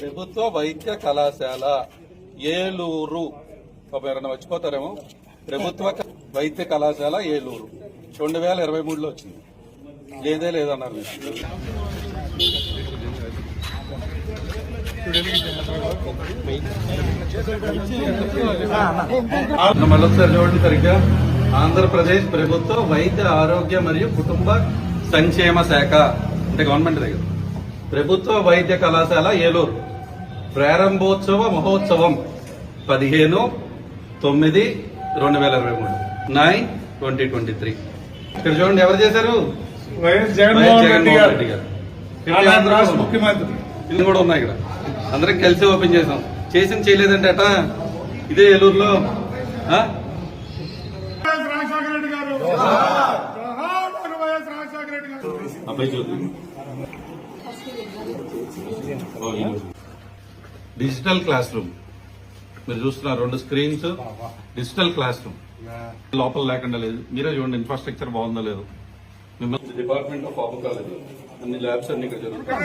ప్రభుత్వ వైద్య కళాశాల ఏలూరు. పాపం ఎవరైనా మర్చిపోతారేమో? ప్రభుత్వ క- వైద్య కళాశాల ఏలూరు. రెండు వేల ఇరవై మూడులో వచ్చింది. లేదే లేదన్నారు చూడండి సరిగ్గా. ఆంధ్రప్రదేశ్ ప్రభుత్వ వైద్య ఆరోగ్య మరియు కుటుంబ సంక్షేమ శాఖ. అంటే గవర్నమెంట్ దగ్గర. ప్రభుత్వ వైద్య కళాశాల ఏలూరు. ప్రారంభోత్సవ మహోత్సవం పదిహేను తొమ్మిది రెండు వేల ఇరవై మూడు. Nine twenty twenty three. ఇక్కడ చూడండి ఎవరు చేశారు? వైఎస్ వైఎస్ జగన్మోహన్ రెడ్డి జగన్మోహన్ గారు రాష్ట్ర ముఖ్యమంత్రి. కూడా ఉన్నాయి ఇక్కడ. అందరం కలిసి ఓపెన్ చేసాం. చేసింది చేయలేదంటే అట? ఇదే ఏలూరులో? ఆ? వైఎస్ డిజిటల్ క్లాస్ రూమ్ మీరు చూస్తున్నారు రెండు స్క్రీన్స్ డిజిటల్ క్లాస్ రూమ్ లోపల లేకుండా లేదు. మీరే చూడండి ఇన్ఫ్రాస్ట్రక్చర్ బాగుందో లేదు. మిమ్మల్ని డిపార్ట్మెంట్ ఆఫ్ ఫార్మకాలజీ అన్ని ల్యాబ్స్ అన్ని ఇక్కడ జరుగుతాయి.